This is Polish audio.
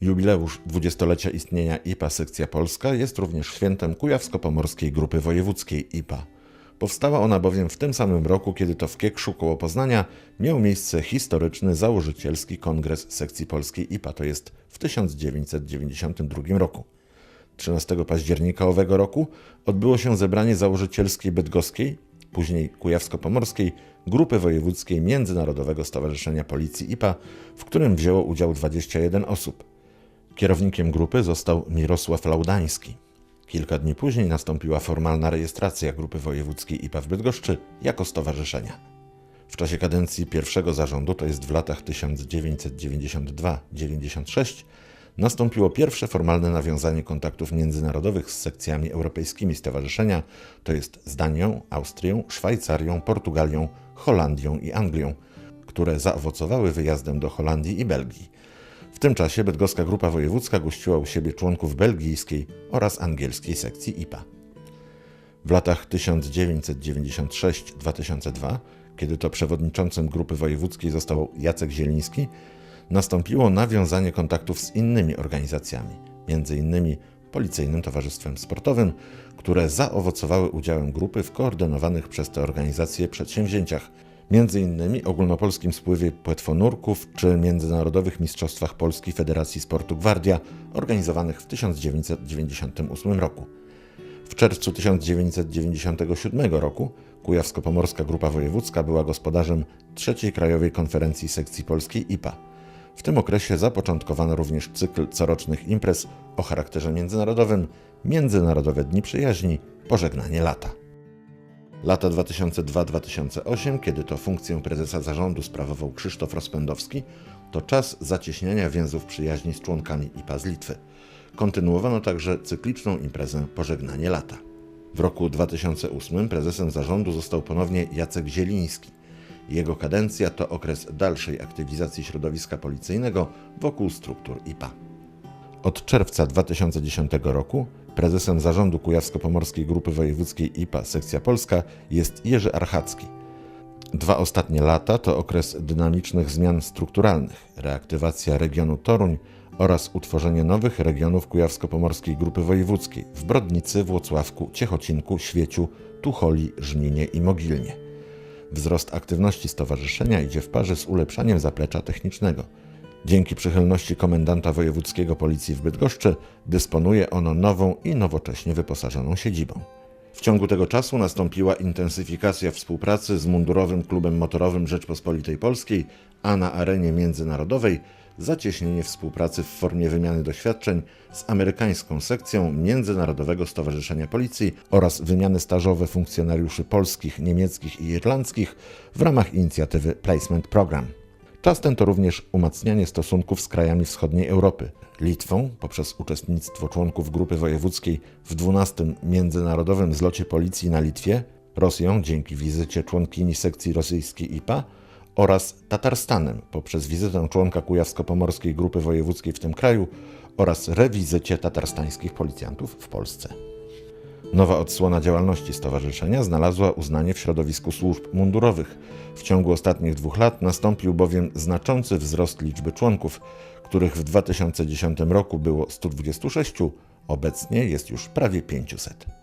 Jubileusz dwudziestolecia istnienia IPA Sekcja Polska jest również świętem Kujawsko-Pomorskiej Grupy Wojewódzkiej IPA. Powstała ona bowiem w tym samym roku, kiedy to w Kiekszu koło Poznania miał miejsce historyczny założycielski kongres Sekcji Polskiej IPA, to jest w 1992 roku. 13 października owego roku odbyło się zebranie założycielskie bydgoskiej, później kujawsko-pomorskiej Grupy Wojewódzkiej Międzynarodowego Stowarzyszenia Policji IPA, w którym wzięło udział 21 osób. Kierownikiem grupy został Mirosław Laudański. Kilka dni później nastąpiła formalna rejestracja Grupy Wojewódzkiej IPA w Bydgoszczy jako stowarzyszenia. W czasie kadencji pierwszego zarządu, to jest w latach 1992-96, nastąpiło pierwsze formalne nawiązanie kontaktów międzynarodowych z sekcjami europejskimi stowarzyszenia, to jest z Danią, Austrią, Szwajcarią, Portugalią, Holandią i Anglią, które zaowocowały wyjazdem do Holandii i Belgii. W tym czasie Bydgoska Grupa Wojewódzka gościła u siebie członków belgijskiej oraz angielskiej sekcji IPA. W latach 1996-2002, kiedy to przewodniczącym Grupy Wojewódzkiej został Jacek Zieliński, nastąpiło nawiązanie kontaktów z innymi organizacjami, m.in. Policyjnym Towarzystwem Sportowym, które zaowocowały udziałem grupy w koordynowanych przez te organizacje przedsięwzięciach, m.in. ogólnopolskim spływie płetwonurków czy Międzynarodowych Mistrzostwach Polskiej Federacji Sportu Gwardia, organizowanych w 1998 roku. W czerwcu 1997 roku Kujawsko-Pomorska Grupa Wojewódzka była gospodarzem trzeciej Krajowej Konferencji Sekcji Polskiej IPA. W tym okresie zapoczątkowano również cykl corocznych imprez o charakterze międzynarodowym Międzynarodowe Dni Przyjaźni Pożegnanie Lata. Lata 2002-2008, kiedy to funkcję prezesa zarządu sprawował Krzysztof Rozpędowski, to czas zacieśniania więzów przyjaźni z członkami IPA z Litwy. Kontynuowano także cykliczną imprezę Pożegnanie Lata. W roku 2008 prezesem zarządu został ponownie Jacek Zieliński. Jego kadencja to okres dalszej aktywizacji środowiska policyjnego wokół struktur IPA. Od czerwca 2010 roku prezesem zarządu Kujawsko-Pomorskiej Grupy Wojewódzkiej IPA Sekcja Polska jest Jerzy Archacki. Dwa ostatnie lata to okres dynamicznych zmian strukturalnych, reaktywacja regionu Toruń oraz utworzenie nowych regionów Kujawsko-Pomorskiej Grupy Wojewódzkiej w Brodnicy, Włocławku, Ciechocinku, Świeciu, Tucholi, Żninie i Mogilnie. Wzrost aktywności stowarzyszenia idzie w parze z ulepszaniem zaplecza technicznego. Dzięki przychylności komendanta wojewódzkiego policji w Bydgoszczy dysponuje ono nową i nowocześnie wyposażoną siedzibą. W ciągu tego czasu nastąpiła intensyfikacja współpracy z Mundurowym Klubem Motorowym Rzeczpospolitej Polskiej, a na arenie międzynarodowej zacieśnienie współpracy w formie wymiany doświadczeń z amerykańską sekcją Międzynarodowego Stowarzyszenia Policji oraz wymiany stażowe funkcjonariuszy polskich, niemieckich i irlandzkich w ramach inicjatywy Placement Program. Czas ten to również umacnianie stosunków z krajami wschodniej Europy. Litwą poprzez uczestnictwo członków grupy wojewódzkiej w 12. Międzynarodowym Zlocie Policji na Litwie, Rosją dzięki wizycie członkini sekcji rosyjskiej IPA oraz Tatarstanem poprzez wizytę członka Kujawsko-Pomorskiej Grupy Wojewódzkiej w tym kraju oraz rewizycie tatarstańskich policjantów w Polsce. Nowa odsłona działalności stowarzyszenia znalazła uznanie w środowisku służb mundurowych. W ciągu ostatnich dwóch lat nastąpił bowiem znaczący wzrost liczby członków, których w 2010 roku było 126, obecnie jest już prawie 500.